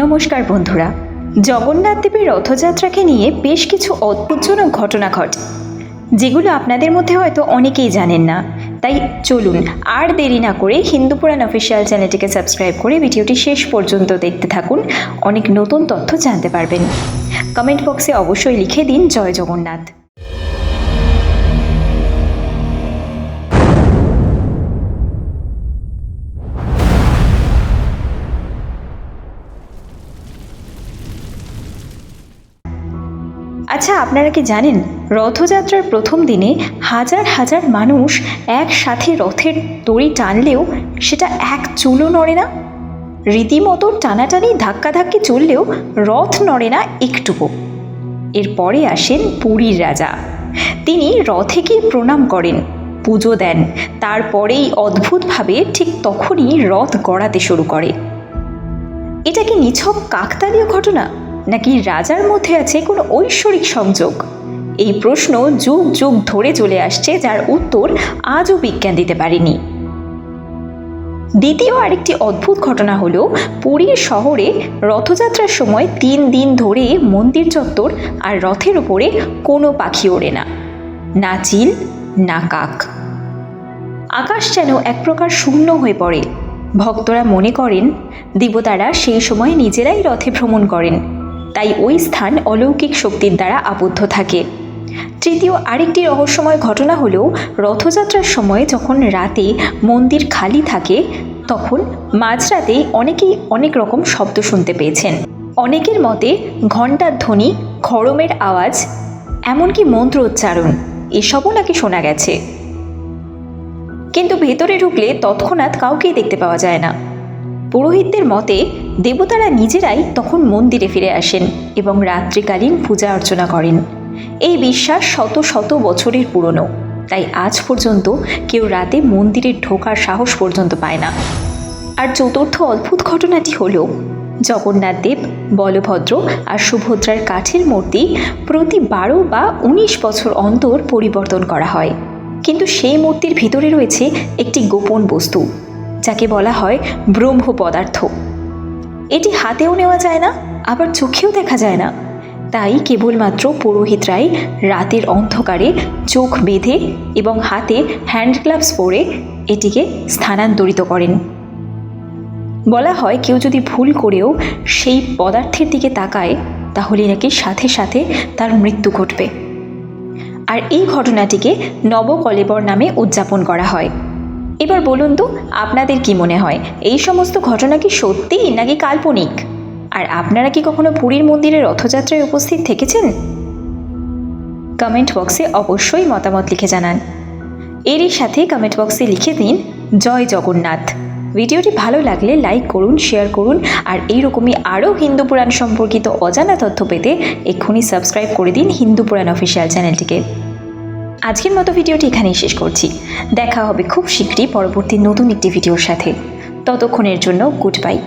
নমস্কার বন্ধুরা। জগন্নাথ দেবের রথযাত্রাকে নিয়ে বেশ কিছু অদ্ভুতজনক ঘটনা ঘটে, যেগুলো আপনাদের মধ্যে হয়তো অনেকেই জানেন না। তাই চলুন আর দেরি না করে হিন্দু পুরাণ অফিসিয়াল চ্যানেলটিকে সাবস্ক্রাইব করে ভিডিওটি শেষ পর্যন্ত দেখতে থাকুন। অনেক নতুন তথ্য জানতে পারবেন। কমেন্ট বক্সে অবশ্যই লিখে দিন জয় জগন্নাথ। আচ্ছা আপনারা কি জানেন, রথযাত্রার প্রথম দিনে হাজার হাজার মানুষ একসাথে রথের দড়ি টানলেও সেটা এক চুলও নড়ে না? রীতিমতো টানাটানি ধাক্কাধাক্কি চললেও রথ নড়ে না একটুকু। এরপরে আসেন পুরীর রাজা। তিনি রথে গিয়ে প্রণাম করেন, পুজো দেন, তারপরেই অদ্ভুতভাবে ঠিক তখনই রথ গড়াতে শুরু করে। এটা কি নিছক কাকতালীয় ঘটনা? নাকি রাজার মধ্যে আছে কোনো ঐশ্বরিক সংযোগ? এই প্রশ্ন যুগ যুগ ধরে চলে আসছে, যার উত্তর আজও বিজ্ঞান দিতে পারেনি। দ্বিতীয় আরেকটি অদ্ভুত ঘটনা হলো, পুরীর শহরে রথযাত্রার সময় তিন দিন ধরে মন্দির চত্বর আর রথের ওপরে কোনো পাখি ওড়ে না। না চিল, না কাক। আকাশ যেন এক প্রকার শূন্য হয়ে পড়ে। ভক্তরা মনে করেন, দেবতারা সেই সময় নিজেরাই রথে ভ্রমণ করেন। তাই ওই স্থান অলৌকিক শক্তির দ্বারা আবদ্ধ থাকে। তৃতীয় আরেকটি রহস্যময় ঘটনা হলো, রথযাত্রার সময় যখন রাতে মন্দির খালি থাকে, তখন মাঝরাতেই অনেকেই অনেক রকম শব্দ শুনতে পেয়েছেন। অনেকের মতে, ঘণ্টার ধ্বনি খড়মের আওয়াজ, এমনকি মন্ত্র উচ্চারণ, এসবও নাকি শোনা গেছে। কিন্তু ভেতরে ঢুকলে তৎক্ষণাৎ কাউকেই দেখতে পাওয়া যায় না। পুরোহিতদের মতে, দেবতারা নিজেরাই তখন মন্দিরে ফিরে আসেন এবং রাত্রিকালীন পূজা অর্চনা করেন। এই বিশ্বাস শত শত বছরের পুরনো, তাই আজ পর্যন্ত কেউ রাতে মন্দিরে ঢোকার সাহস পর্যন্ত পায় না। আর চতুর্থ অদ্ভুত ঘটনাটি হল, জগন্নাথ দেব, বলভদ্র আর সুভদ্রার কাঠের মূর্তি প্রতি বারো বা উনিশ বছর অন্তর পরিবর্তন করা হয়। কিন্তু সেই মূর্তির ভিতরে রয়েছে একটি গোপন বস্তু। যাকে বলা হয় ব্রহ্ম পদার্থ এটি হাতেও নেওয়া যায় না, আবার চোখেও দেখা যায় না। তাই কেবলমাত্র পুরোহিতরাই রাতের অন্ধকারে চোখ বেঁধে এবং হাতে হ্যান্ড গ্লাভস পরে এটিকে স্থানান্তরিত করেন। বলা হয় কেউ যদি ভুল করেও সেই পদার্থের দিকে তাকায়, তাহলে নাকি সাথে সাথে তার মৃত্যু ঘটবে। আর এই ঘটনাটিকে নবকলেবর নামে উদযাপন করা হয়। এবার বলুন তো, আপনাদের কি মনে হয়, এই সমস্ত ঘটনা কি সত্যি নাকি কাল্পনিক? আর আপনারা কি কখনো পুরীর মন্দিরে রথযাত্রায় উপস্থিত থেকেছেন? কমেন্ট বক্সে অবশ্যই মতামত লিখে জানান। এরই সাথে কমেন্ট বক্সে লিখে দিন, জয় জগন্নাথ। ভিডিওটি ভালো লাগলে লাইক করুন, শেয়ার করুন, আর এইরকমই আরও হিন্দু পুরাণ সম্পর্কিত অজানা তথ্য পেতে এক্ষুনি সাবস্ক্রাইব করে দিন হিন্দু পুরাণ অফিসিয়াল চ্যানেলটিকে। আজকের মতো ভিডিওটি এখানেই শেষ করছি। দেখা হবে খুব শীঘ্রই পরবর্তী নতুন একটি ভিডিওর সাথে। ততক্ষণের জন্য গুড বাই